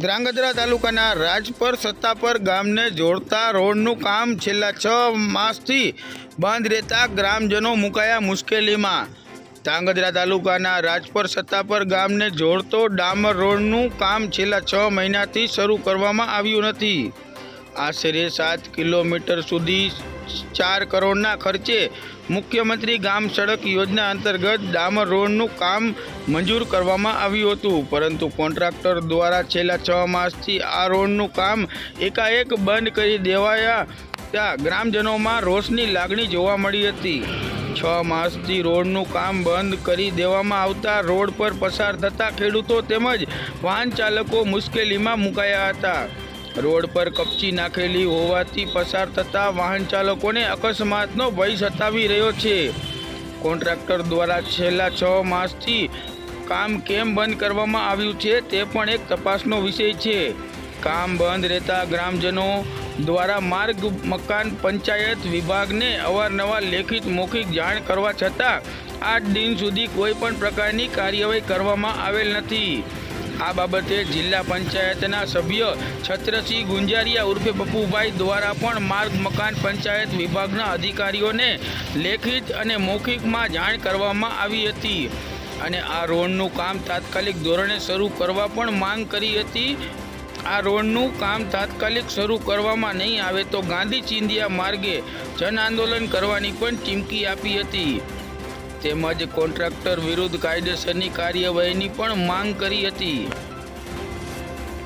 ધ્રાંગધ્રા તાલુકાના રાજપર સત્તાપર ગામને જોડતા રોડનું કામ છેલ્લા છ માસથી બંધ રહેતા ગ્રામજનો મુકાયા મુશ્કેલીમાં. ધ્રાંગધ્રા તાલુકાના રાજપર સત્તાપર ગામને જોડતો ડામર રોડનું કામ છેલ્લા છ મહિનાથી શરૂ કરવામાં આવ્યું નથી. આશરે સાત કિલોમીટર સુધી ચાર કરોડના ખર્ચે મુખ્યમંત્રી ગામ સડક યોજના અંતર્ગત ડામર રોડનું કામ મંજૂર કરવામાં આવ્યું હતું. પરંતુ કોન્ટ્રાક્ટર દ્વારા છેલ્લા છ માસથી આ રોડનું કામ એકાએક બંધ કરી દેવાયા ત્યાં ગ્રામજનોમાં રોષની લાગણી જોવા મળી હતી. છ માસથી રોડનું કામ બંધ કરી દેવામાં આવતા રોડ પર પસાર થતા ખેડૂતો તેમજ વાહન ચાલકો મુશ્કેલીમાં મુકાયા હતા. રોડ પર કપચી નાખેલી હોવાથી પસાર થતા વાહન ચાલકોને અકસ્માતનો ભય સતાવી રહ્યો છે. કોન્ટ્રાક્ટર દ્વારા છેલ્લા છ માસથી કામ કેમ બંધ કરવામાં આવ્યું છે તે પણ એક તપાસનો વિષય છે. કામ બંધ રહેતા ગ્રામજનો દ્વારા માર્ગ, મકાન, પંચાયત વિભાગને અવારનવાર લેખિત મૌખિક જાણ કરવા છતાં આઠ દિન સુધી કોઈ પણ પ્રકારની કાર્યવાહી કરવામાં આવેલ નથી. આ બાબતે જિલ્લા પંચાયતના સભ્ય છત્રસિંહ ગુંજારિયા ઉર્ફે પપ્પુભાઈ દ્વારા પણ માર્ગ મકાન પંચાયત વિભાગના અધિકારીઓને લેખિત અને મૌખિકમાં જાણ કરવામાં આવી હતી. અને આ રોડનું કામ તાત્કાલિક ધોરણે શરૂ કરવા પણ માંગ કરી હતી. આ રોડનું કામ તાત્કાલિક શરૂ કરવામાં નહીં આવે તો ગાંધી ચિંધિયા માર્ગે જન આંદોલન કરવાની પણ ચીમકી આપી હતી. તેમજ કોન્ટ્રાક્ટર વિરુદ્ધ કાયદેસરની કાર્યવાહીની પણ માંગ કરી હતી.